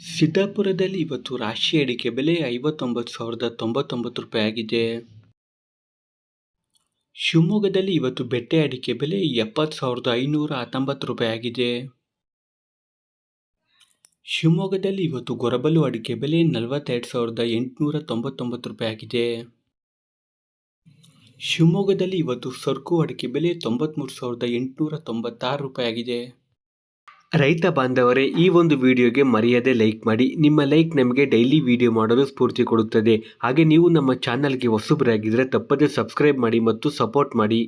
ಸಿದ್ದಾಪುರದಲ್ಲಿ ಇವತ್ತು ರಾಶಿ ಅಡಿಕೆ ಬೆಲೆ ಐವತ್ತೊಂಬತ್ತು ಸಾವಿರದ ತೊಂಬತ್ತೊಂಬತ್ತು ರೂಪಾಯಿ ಆಗಿದೆ. ಶಿವಮೊಗ್ಗದಲ್ಲಿ ಇವತ್ತು ಬೆಟ್ಟೆ ಅಡಿಕೆ ಬೆಲೆ ಎಪ್ಪತ್ತು ಸಾವಿರದ ಐನೂರ ಹತ್ತೊಂಬತ್ತು ರೂಪಾಯಿ ಆಗಿದೆ. ಶಿವಮೊಗ್ಗದಲ್ಲಿ ಇವತ್ತು ಗೊರಬಲು ಅಡಿಕೆ ಬೆಲೆ ನಲವತ್ತೆರಡು ಸಾವಿರದ ಎಂಟುನೂರ ತೊಂಬತ್ತೊಂಬತ್ತು ರೂಪಾಯಿ ಆಗಿದೆ. ಶಿವಮೊಗ್ಗದಲ್ಲಿ ಇವತ್ತು ಸರ್ಕು ಅಡಿಕೆ ಬೆಲೆ ತೊಂಬತ್ಮೂರು ಸಾವಿರದ ಎಂಟುನೂರ ತೊಂಬತ್ತಾರು ರೂಪಾಯಿ ಆಗಿದೆ. ರೈತ ಬಾಂಧವರೇ, ಈ ಒಂದು ವಿಡಿಯೋಗೆ ಮರೆಯದೆ ಲೈಕ್ ಮಾಡಿ. ನಿಮ್ಮ ಲೈಕ್ ನಮಗೆ ಡೈಲಿ ವಿಡಿಯೋ ಮಾಡಲು ಸ್ಫೂರ್ತಿ ಕೊಡುತ್ತದೆ. ಹಾಗೆ ನೀವು ನಮ್ಮ ಚಾನಲ್ಗೆ ಹೊಸಬರಾಗಿದ್ದರೆ ತಪ್ಪದೆ ಸಬ್ಸ್ಕ್ರೈಬ್ ಮಾಡಿ ಮತ್ತು ಸಪೋರ್ಟ್ ಮಾಡಿ.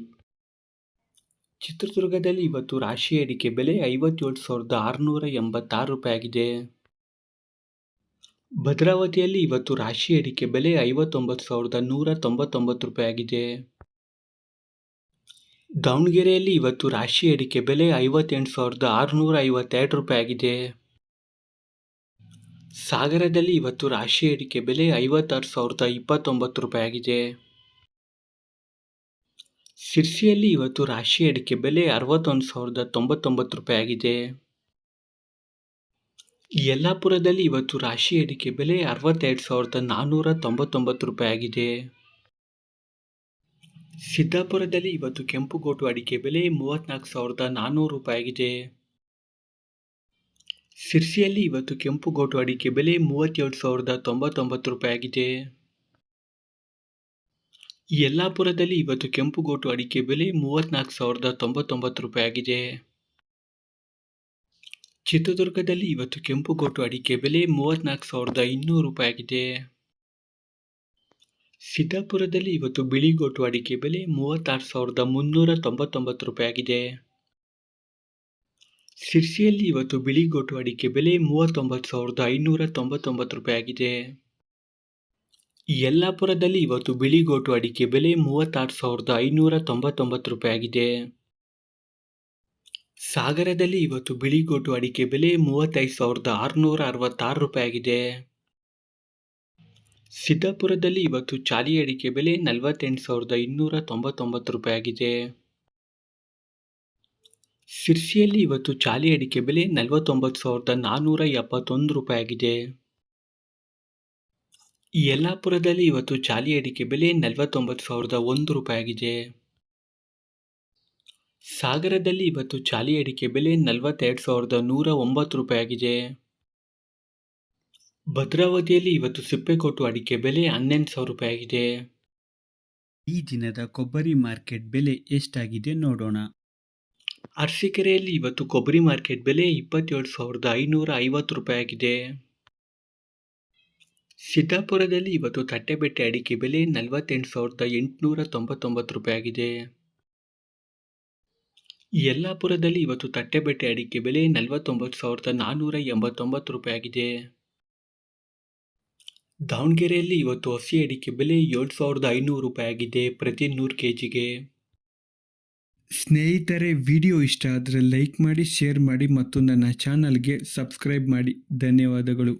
ಚಿತ್ರದುರ್ಗದಲ್ಲಿ ಇವತ್ತು ರಾಶಿ ಅಡಿಕೆ ಬೆಲೆ ಐವತ್ತೇಳು ಸಾವಿರದ ಆರುನೂರ ಎಂಬತ್ತಾರು ರೂಪಾಯಿ ಆಗಿದೆ. ಭದ್ರಾವತಿಯಲ್ಲಿ ಇವತ್ತು ರಾಶಿ ಅಡಿಕೆ ಬೆಲೆ ಐವತ್ತೊಂಬತ್ತು ಸಾವಿರದ ನೂರ ತೊಂಬತ್ತೊಂಬತ್ತು ರೂಪಾಯಿ ಆಗಿದೆ. ದಾವಣಗೆರೆಯಲ್ಲಿ ಇವತ್ತು ರಾಶಿ ಅಡಿಕೆ ಬೆಲೆ ಐವತ್ತೆಂಟು ಸಾವಿರದ ಆರುನೂರ ಐವತ್ತೆರಡು ರೂಪಾಯಿ ಆಗಿದೆ. ಸಾಗರದಲ್ಲಿ ಇವತ್ತು ರಾಶಿ ಅಡಿಕೆ ಬೆಲೆ ಐವತ್ತಾರು ಸಾವಿರದ ಇಪ್ಪತ್ತೊಂಬತ್ತು ರೂಪಾಯಿ ಆಗಿದೆ. ಸಿರ್ಸಿಯಲ್ಲಿ ಇವತ್ತು ರಾಶಿ ಅಡಿಕೆ ಬೆಲೆ ಅರವತ್ತೊಂದು ಸಾವಿರದ ತೊಂಬತ್ತೊಂಬತ್ತು ರೂಪಾಯಿ ಆಗಿದೆ. ಯಲ್ಲಾಪುರದಲ್ಲಿ ಇವತ್ತು ರಾಶಿ ಅಡಿಕೆ ಬೆಲೆ ಅರವತ್ತೆರಡು ಸಾವಿರದ ನಾನ್ನೂರ ತೊಂಬತ್ತೊಂಬತ್ತು ರೂಪಾಯಿ ಆಗಿದೆ. ಸಿದ್ದಾಪುರದಲ್ಲಿ ಇವತ್ತು ಕೆಂಪುಗೋಟು ಅಡಿಕೆ ಬೆಲೆ ಮೂವತ್ನಾಲ್ಕು ಸಾವಿರದ ನಾನ್ನೂರು ರೂಪಾಯಿಗಿದೆ ಸಿರ್ಸಿಯಲ್ಲಿ ಇವತ್ತು ಕೆಂಪುಗೋಟು ಅಡಿಕೆ ಬೆಲೆ ಮೂವತ್ತೇಳು ಸಾವಿರದ ತೊಂಬತ್ತೊಂಬತ್ತು ರೂಪಾಯಿ ಆಗಿದೆ ಯಲ್ಲಾಪುರದಲ್ಲಿ ಇವತ್ತು ಕೆಂಪುಗೋಟು ಅಡಿಕೆ ಬೆಲೆ ಮೂವತ್ನಾಲ್ಕು ಸಾವಿರದ ತೊಂಬತ್ತೊಂಬತ್ತು ರೂಪಾಯಿ ಆಗಿದೆ ಚಿತ್ರದುರ್ಗದಲ್ಲಿ ಇವತ್ತು ಕೆಂಪುಗೋಟು ಅಡಿಕೆ ಬೆಲೆ ಮೂವತ್ನಾಲ್ಕು ಸಾವಿರದ ಇನ್ನೂರು ರೂಪಾಯಿ ಆಗಿದೆ ಸಿದ್ದಾಪುರದಲ್ಲಿ ಇವತ್ತು ಬಿಳಿಗೋಟು ಅಡಿಕೆ ಬೆಲೆ ಮೂವತ್ತಾರು ಸಾವಿರದ ಮುನ್ನೂರ ತೊಂಬತ್ತೊಂಬತ್ತು ರೂಪಾಯಿ ಆಗಿದೆ ಸಿರ್ಸಿಯಲ್ಲಿ ಇವತ್ತು ಬಿಳಿಗೋಟು ಅಡಿಕೆ ಬೆಲೆ ಮೂವತ್ತೊಂಬತ್ತು ಸಾವಿರದ ಐನೂರ ತೊಂಬತ್ತೊಂಬತ್ತು ರೂಪಾಯಿ ಆಗಿದೆ ಯಲ್ಲಾಪುರದಲ್ಲಿ ಇವತ್ತು ಬಿಳಿಗೋಟು ಅಡಿಕೆ ಬೆಲೆ ಮೂವತ್ತಾರು ಸಾವಿರದ ಐನೂರ ತೊಂಬತ್ತೊಂಬತ್ತು ರೂಪಾಯಿ ಆಗಿದೆ ಸಾಗರದಲ್ಲಿ ಇವತ್ತು ಬಿಳಿಗೋಟು ಅಡಿಕೆ ಬೆಲೆ ಮೂವತ್ತೈದು ಸಾವಿರದ ಆರುನೂರ ಅರವತ್ತಾರು ರೂಪಾಯಿ ಆಗಿದೆ ಸಿದ್ದಾಪುರದಲ್ಲಿ ಇವತ್ತು ಚಾಲಿ ಅಡಿಕೆ ಬೆಲೆ ನಲವತ್ತೆಂಟು ಸಾವಿರದ ಇನ್ನೂರ ತೊಂಬತ್ತೊಂಬತ್ತು ರೂಪಾಯಿ ಆಗಿದೆ. ಸಿರ್ಸಿಯಲ್ಲಿ ಇವತ್ತು ಚಾಲಿ ಅಡಿಕೆ ಬೆಲೆ ನಲವತ್ತೊಂಬತ್ತು ಸಾವಿರದ ನಾನ್ನೂರ ಎಪ್ಪತ್ತೊಂದು ರೂಪಾಯಿ ಆಗಿದೆ. ಯಲ್ಲಾಪುರದಲ್ಲಿ ಇವತ್ತು ಚಾಲಿ ಅಡಿಕೆ ಬೆಲೆ ನಲವತ್ತೊಂಬತ್ತು ಸಾವಿರದ ಒಂದು ರೂಪಾಯಿ ಆಗಿದೆ. ಸಾಗರದಲ್ಲಿ ಇವತ್ತು ಚಾಲಿ ಅಡಿಕೆ ಬೆಲೆ ನಲವತ್ತೆರಡು ಸಾವಿರದ ನೂರ ಒಂಬತ್ತು ರೂಪಾಯಿ ಆಗಿದೆ. ಭದ್ರಾವತಿಯಲ್ಲಿ ಇವತ್ತು ಸಿಪ್ಪೆಕೊಟ್ಟು ಅಡಿಕೆ ಬೆಲೆ ಹನ್ನೊಂದು ಸಾವಿರ ರೂಪಾಯಿ ಆಗಿದೆ. ಈ ದಿನದ ಕೊಬ್ಬರಿ ಮಾರ್ಕೆಟ್ ಬೆಲೆ ಎಷ್ಟಾಗಿದೆ ನೋಡೋಣ. ಅರಸೀಕೆರೆಯಲ್ಲಿ ಇವತ್ತು ಕೊಬ್ಬರಿ ಮಾರ್ಕೆಟ್ ಬೆಲೆ ಇಪ್ಪತ್ತೇಳು ಸಾವಿರದ ಐನೂರ ಐವತ್ತು ರೂಪಾಯಿ ಆಗಿದೆ. ಸಿದ್ದಾಪುರದಲ್ಲಿ ಇವತ್ತು ತಟ್ಟೆಬೆಟ್ಟೆ ಅಡಿಕೆ ಬೆಲೆ ನಲವತ್ತೆಂಟು ಸಾವಿರದ ಎಂಟುನೂರ ತೊಂಬತ್ತೊಂಬತ್ತು ರೂಪಾಯಿ ಆಗಿದೆ. ಯಲ್ಲಾಪುರದಲ್ಲಿ ಇವತ್ತು ತಟ್ಟೆಬೆಟ್ಟೆ ಅಡಿಕೆ ಬೆಲೆ ನಲವತ್ತೊಂಬತ್ತು ಸಾವಿರದ ನಾನ್ನೂರ ಎಂಬತ್ತೊಂಬತ್ತು ರೂಪಾಯಿ ಆಗಿದೆ. ದಾವಣಗೆರೆಯಲ್ಲಿ ಇವತ್ತು ಹಸಿ ಅಡಿಕೆ ಬೆಲೆ ಏಳು ಸಾವಿರದ ಐನೂರು ರೂಪಾಯಿ ಆಗಿದೆ ಪ್ರತಿ ನೂರು ಕೆ ಜಿಗೆ ಸ್ನೇಹಿತರೆ, ವಿಡಿಯೋ ಇಷ್ಟ ಆದರೆ ಲೈಕ್ ಮಾಡಿ, ಶೇರ್ ಮಾಡಿ ಮತ್ತು ನನ್ನ ಚಾನಲ್ಗೆ ಸಬ್ಸ್ಕ್ರೈಬ್ ಮಾಡಿ. ಧನ್ಯವಾದಗಳು.